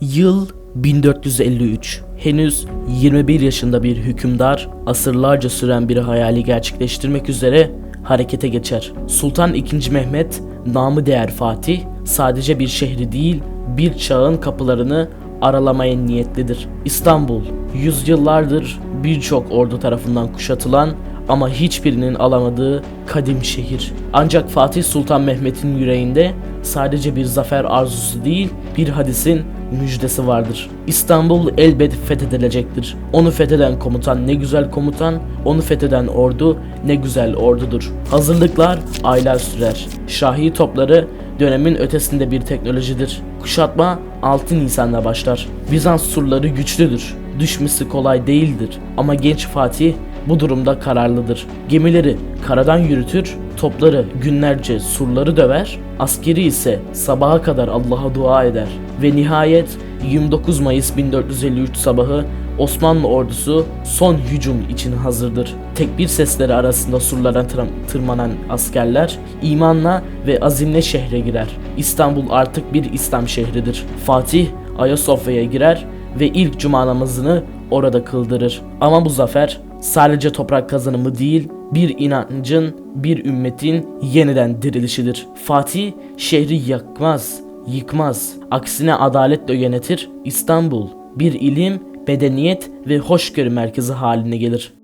Yıl 1453. Henüz 21 yaşında bir hükümdar asırlarca süren bir hayali gerçekleştirmek üzere harekete geçer. Sultan II. Mehmet, namı değer Fatih, sadece bir şehri değil, bir çağın kapılarını aralamaya niyetlidir. İstanbul, yüzyıllardır birçok ordu tarafından kuşatılan ama hiçbirinin alamadığı kadim şehir. Ancak Fatih Sultan Mehmet'in yüreğinde sadece bir zafer arzusu değil, bir hadisin müjdesi vardır. İstanbul elbet fethedilecektir. Onu fetheden komutan ne güzel komutan, onu fetheden ordu ne güzel ordudur. Hazırlıklar aylar sürer. Şahi topları dönemin ötesinde bir teknolojidir. Kuşatma 6 Nisan'da başlar. Bizans surları güçlüdür. Düşmesi kolay değildir. Ama genç Fatih bu durumda kararlıdır. Gemileri karadan yürütür, topları günlerce surları döver, askeri ise sabaha kadar Allah'a dua eder. Ve nihayet 29 Mayıs 1453 sabahı Osmanlı ordusu son hücum için hazırdır. Tekbir sesleri arasında surlara tır- tırmanan askerler imanla ve azimle şehre girer. İstanbul artık bir İslam şehridir. Fatih Ayasofya'ya girer ve ilk cuma namazını orada kıldırır. Ama bu zafer sadece toprak kazanımı değil, bir inancın, bir ümmetin yeniden dirilişidir. Fatih şehri yakmaz, yıkmaz. Aksine adaletle yönetir. İstanbul bir ilim, bedeniyet ve hoşgörü merkezi haline gelir.